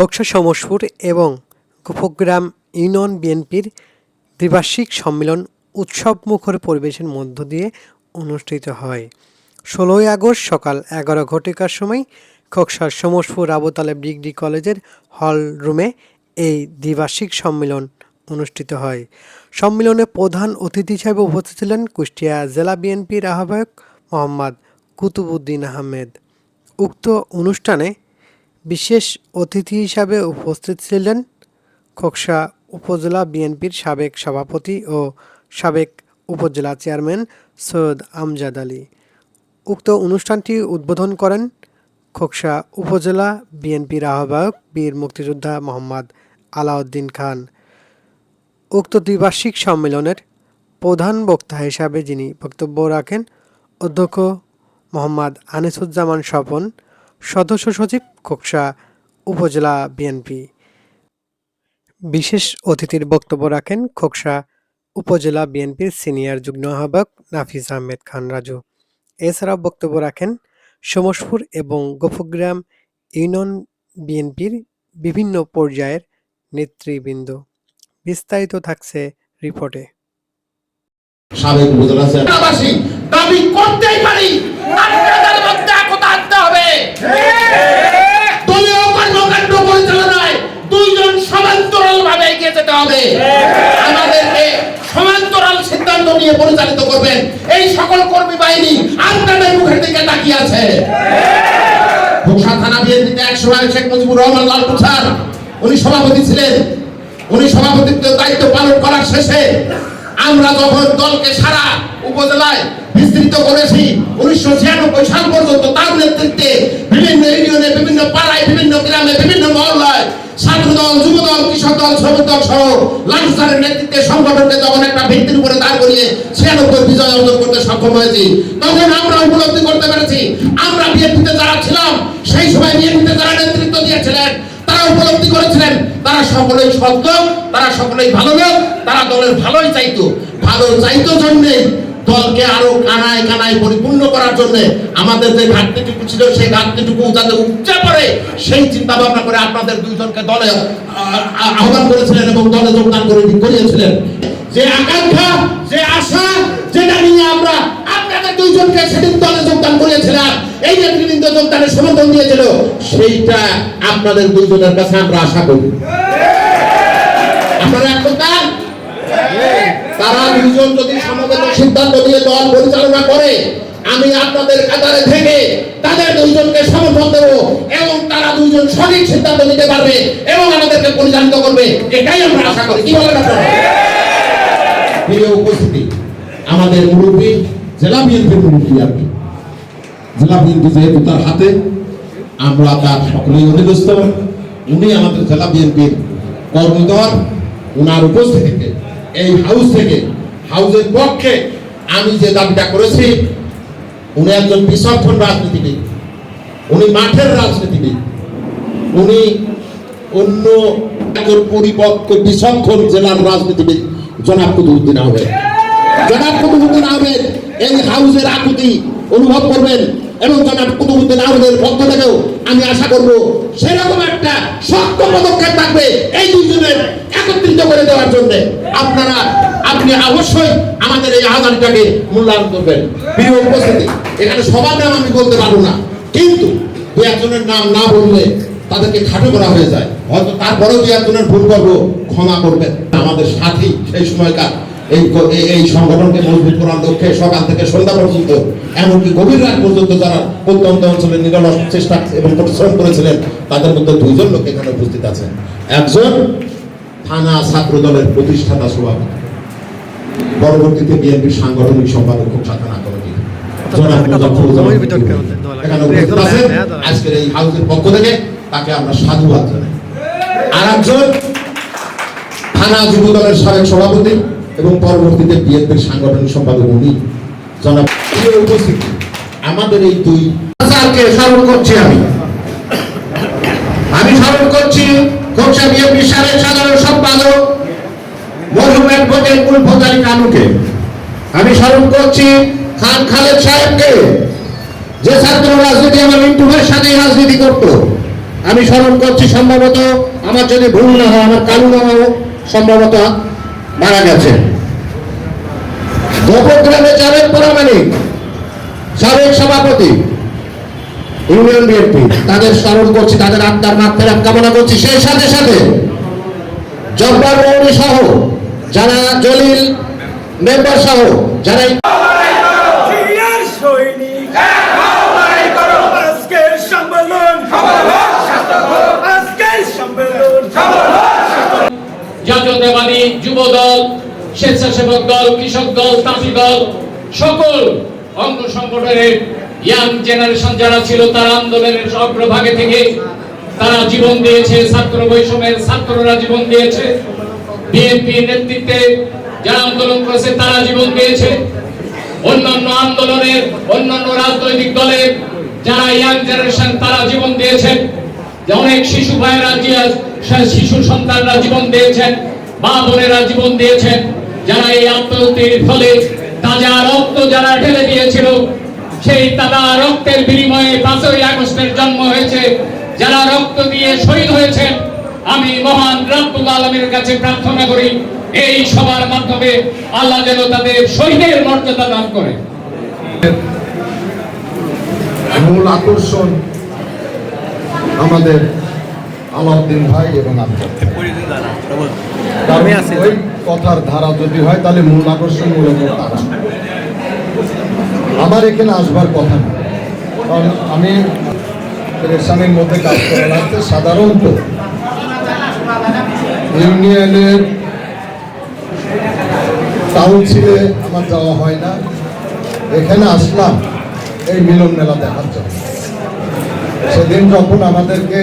খোকসা সমসপুর এবং গোপগ্রাম ইউনিয়ন বিএনপির দ্বিবার্ষিক সম্মেলন উৎসবমুখর পরিবেশের মধ্য দিয়ে অনুষ্ঠিত হয়। ষোলোই আগস্ট সকাল এগারো ঘটিকার সময় খোকসার সমসপুর আবু ডিগ্রি কলেজের হল রুমে এই দ্বিবার্ষিক সম্মেলন অনুষ্ঠিত হয়। সম্মেলনে প্রধান অতিথি হিসেবে উপস্থিত ছিলেন কুষ্টিয়া জেলা বিএনপির আহ্বায়ক মোহাম্মদ কুতুবুদ্দিন আহমেদ। উক্ত অনুষ্ঠানে বিশেষ অতিথি হিসাবে উপস্থিত ছিলেন খোকসা উপজেলা বিএনপির সাবেক সভাপতি ও সাবেক উপজেলা চেয়ারম্যান সৈয়দ আমজাদ আলী। উক্ত অনুষ্ঠানটি উদ্বোধন করেন খোকসা উপজেলা বিএনপির আহ্বায়ক বীর মুক্তিযোদ্ধা মোহাম্মদ আলাউদ্দিন খান। উক্ত দ্বিবার্ষিক সম্মেলনের প্রধান বক্তা হিসাবে যিনি বক্তব্য রাখেন, অধ্যক্ষ মোহাম্মদ আনিসুজ্জামান স্বপন সদস্য সচিব খোকসা, উপজেলা বিএনপি। বিশেষ অতিথির বক্তব্য রাখেন খোকসা, উপজেলা বিএনপির সিনিয়র যুগ্ম আহ্বায়ক নাফিস আহমেদ খান রাজু। এছাড়াও বক্তব্য রাখেন সমসপুর এবং গোপগ্রাম ইউনিয়ন বিএনপির বিভিন্ন পর্যায়ের নেতৃবৃন্দ। বিস্তারিত থাকছে রিপোর্টে। সাবেক উপজেলা দাবি করতেই পারি আপনাদের মধ্যে একতা আনতে হবে। দলীয় কর্মকাণ্ড পরিচালনায় দুইজন সমান্তরাল ভাবে এগিয়ে যেতে হবে। আমাদেরকে সমান্তরাল সিদ্ধান্ত নিয়ে পরিচালিত করবেন। এই সকল কর্মী বাহিনী আপনাদের মুখের দিকে তাকিয়ে আছে। ঘোষা থানা বিএনপিতে এক সময় শেখ মুজিবুর রহমান লালটু স্যার, উনি সভাপতি ছিলেন। উনি সভাপতিত্বের দায়িত্ব পালন করার শেষে আমরা যখন দলকে সারা উপজেলায় বিস্তৃত করেছি, উনিশশো ছিয়ানব্বই সাল পর্যন্ত তার নেতৃত্বে বিভিন্ন ইউনিয়নে, বিভিন্ন পাড়ায়, বিভিন্ন গ্রামে, বিভিন্ন মহল্লায় ছাত্র দল যুব কৃষক দল, শ্রমিক দল সহ লালু নেতৃত্বে সংগঠনকে যখন একটা ভিত্তির উপরে দাঁড় করিয়ে ছিয়ানব্বই বিজয় অর্জন করতে সক্ষম হয়েছি, তখন আমরা উপলব্ধি করতে পেরেছি, আমরা বিএনপিতে যারা ছিলাম সেই সময় বিএনপিতে যারা নেতৃত্ব দিয়েছিলেন তারা উপলব্ধি করেছিলেন তারা সকলেই সত্য তারা সকলেই ভালো লোক তারা দলের ভালোই চাইতো। ভালো চাইতো জন্যে দলকে আরও কানায় কানায় পরিপূর্ণ করার জন্য আমাদের যে ঘাটতিটুকু ছিল সেই ঘাটতিটুকু যাতে উপচে পড়ে সেই চিন্তা ভাবনা করে আপনাদের দুইজনকে দলে আহ, আহ, আহ্বান করেছিলেন এবং দলে যোগদান করে করিয়েছিলেন। যে আকাঙ্ক্ষা যে আশা যেটা নিয়ে আমরা আপনাদের দুইজনকে সেদিন দলে যোগদান এই যোগদানের সমর্থন দিয়েছিল, সেইটা আপনাদের দুইজনের কাছে আমরা আশা করি। আপনারা তারা দুইজন যদি সমবেত সিদ্ধান্ত দল পরিচালনা করে, আমি আপনাদের কাতারে থেকে তাদের দুইজনকে সমর্থন দেব এবং তারা দুইজন সঠিক সিদ্ধান্ত নিতে পারবে এবং আমাদেরকে পরিচালিত করবে, এটাই আমরা আশা করি। কি বলেন আপনারা? উপস্থিতি, আমাদের মুরব্বী জেলা বিএনপির মুরব্বী আর কি জেলা বিএনপি যেহেতু তার হাতে আমরা তার সকলেই অধীনস্থ। উনি আমাদের জেলা বিএনপির কর্মদর ওনার উপস্থিতিতে এই হাউস থেকে হাউসের পক্ষে আমি যে দাবিটা করেছি, উনি একজন বিচক্ষণ রাজনীতিবিদ। উনি মাঠের রাজনীতিবিদ। উনি অন্য একজন পরিপক্ক বিচক্ষণ জেলার রাজনীতিবিদ, জনাব কুতুবুদ্দিন আহমেদ। জনাব কুতুবুদ্দিন আহমেদ এই হাউসের আকুতি অনুভব করবেন। এবং আমি আশা করব সেরকম একটা শক্ত পদক্ষেপ থাকবে এই একত্রিত করে দেওয়ার জন্য। আপনারা, আপনি অবশ্যই আমাদের এই আহ্বানটাকে মূল্যায়ন করবেন। প্রিয় উপস্থিতি, এখানে সবার নাম আমি বলতে পারব না। কিন্তু দু একজনের নাম না বললে তাদেরকে খাটো করা হয়ে যায়। হয়তো তারপরেও দু একজনের ভুল করব, ক্ষমা করবেন। আমাদের সাথী সেই সময়কার এই এই- সংগঠনকে মজবুত করার লক্ষ্যে সকাল থেকে সন্ধ্যা পর্যন্ত এমনকি গভীর রাত পর্যন্ত যারা প্রত্যন্ত অঞ্চলে নিরলস চেষ্টা এবং পরিশ্রম করেছিলেন তাদের মধ্যে দুইজন লোক এখানে উপস্থিত আছেন। একজন থানা ছাত্র দলের প্রতিষ্ঠাতা সভাপতি পরবর্তীতে বিএনপির সাংগঠনিক সম্পাদক খুব থানা কমিটি আছেন আজকের এই হাউসের পক্ষ থেকে তাকে আমরা সাধুবাদ জানাই আর একজন থানা যুব দলের সাবেক সভাপতি এবং পরবর্তীতে বিএনপির সাংগঠনিক সম্পাদক উনি প্রিয় আমাদের এই দুই স্মরণ করছি আমি। আমি স্মরণ করছি খোকসা বিএনপির সাবেক সাধারণ সম্পাদক কানুকে। আমি স্মরণ করছি খান খালেদ সাহেবকে, যে ছাত্র রাজনীতি আমার মিন্টু ভাইয়ের সাথে রাজনীতি করত। আমি স্মরণ করছি সম্ভবত আমার যদি ভুল না হয়, আমার কালু মামাও সম্ভবত মারা গেছে। গোপগ্রামে যাবেন পরামানিক সাবেক সভাপতি, ইউনিয়ন বিএনপি, তাদের স্মরণ করছি, তাদের আত্মার মাত্রার কামনা করছি। সেই সাথে সাথে জব্বার মৌলী সহ যারা জলিল মেম্বার সহ যারা এই জিয়ার সৈনিক আজকের সম্মেলন আজকের সম্মেলন জাতীয়তাবাদী যুব দল স্বেচ্ছাসেবক দল, কৃষক দল তাঁতি দল, সকল অঙ্গ সংগঠনের ইয়াং জেনারেশন যারা ছিল, তারা আন্দোলনের অগ্রভাগে থেকে তারা জীবন দিয়েছে, ছাত্র বৈষম্যের ছাত্ররা জীবন দিয়েছে। বিএনপি নেতৃত্বে যারা আন্দোলন করেছে, তারা জীবন দিয়েছে। অন্যান্য আন্দোলনের, অন্যান্য রাজনৈতিক দলের যারা ইয়াং জেনারেশন তারা জীবন দিয়েছেন। অনেক শিশু ভাইয়েরা শিশু সন্তানরা জীবন দিয়েছেন। মা বোনেরা জীবন দিয়েছেন, যারা এই আত্মহত্যের ফলে তাজা রক্ত যারা ঢেলে দিয়েছিল, সেই তাজা রক্তের বিনিময়ে পাঁচই আগস্টের জন্ম হয়েছে। যারা রক্ত দিয়ে শহীদ হয়েছেন, আমি মহান রাব্বুল আলমীর কাছে প্রার্থনা করি, এই সবার মাধ্যমে আল্লাহ যেন তাদের শহীদের মর্যাদা দান করে। মূল আকর্ষণ আমাদের আলাউদ্দিন ভাই এবং আমি কারণ ওই কথার ধারা যদি হয়, তাহলে মূল আকর্ষণ মূলত তারা। আমার এখানে আসবার কথা কারণ আমি পেরেশানির মধ্যে কাজ করে লাগছে সাধারণত ইউনিয়নের কাউন্সিলে আমার যাওয়া হয় না। এখানে আসলাম, এই মিলন মেলা দেখার জন্য। সেদিন যখন আমাদেরকে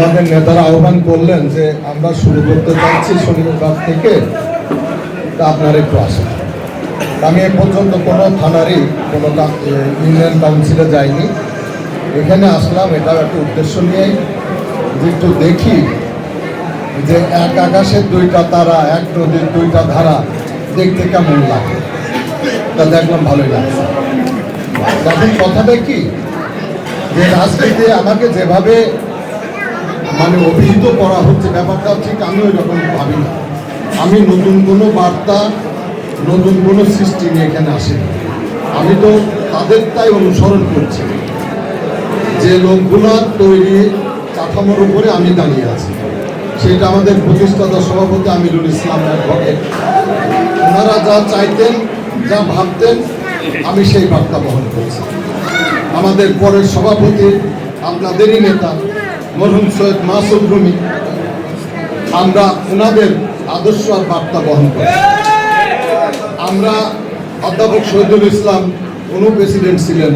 আমাদের নেতারা আহ্বান করলেন যে আমরা শুরু করতে চাচ্ছি শনিবার থেকে। তা আপনার একটু আসেন। আমি এ পর্যন্ত কোনো থানারই, কোনো ইউনিয়ন কাউন্সিলে যাইনি। এখানে আসলাম এটা একটা উদ্দেশ্য নিয়েই যে একটু দেখি যে এক আকাশের দুইটা তারা, এক নদীর দুইটা ধারা দেখতে কেমন লাগে। তা দেখলাম ভালোই লাগছে। এখন কথাটা কি যে রাজনীতি আমাকে যেভাবে মানে অভিহিত করা হচ্ছে, ব্যাপারটা ঠিক আমি ওই রকম ভাবি না। আমি নতুন কোনো বার্তা, নতুন কোনো সৃষ্টি নিয়ে এখানে আসি আমি তো তাদেরটাই অনুসরণ করছি। যে লোকগুলা তৈরি কাঠামোর উপরে আমি দাঁড়িয়ে আছি। সেটা আমাদের প্রতিষ্ঠাতা সভাপতি আমিরুল ইসলাম ঘটে ওনারা যা চাইতেন, যা ভাবতেন, আমি সেই বার্তা বহন করছি। আমাদের পরের সভাপতি, আপনাদেরই নেতা মরহুম সৈয়দ মাসুদ রুমি। আমরা ওনাদের আদর্শ আর বার্তা বহন করি। আমরা অধ্যাপক শহীদুল ইসলাম উনি প্রেসিডেন্ট ছিলেন।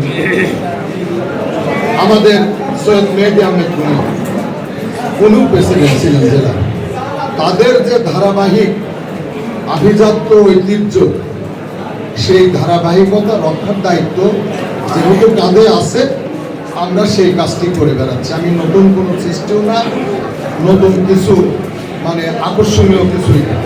আমাদের সৈয়দ মেহেদি আহমেদ রুমি উনি প্রেসিডেন্ট ছিলেন জেলা। তাদের যে ধারাবাহিক আভিজাত্য ঐতিহ্য, সেই ধারাবাহিকতা রক্ষার দায়িত্ব যেহেতু কাঁধে আছে আমরা সেই কাজটি করে বেড়াচ্ছি। আমি নতুন কোনো সৃষ্টিও না, নতুন কিছু মানে আকর্ষণীয় কিছুই না।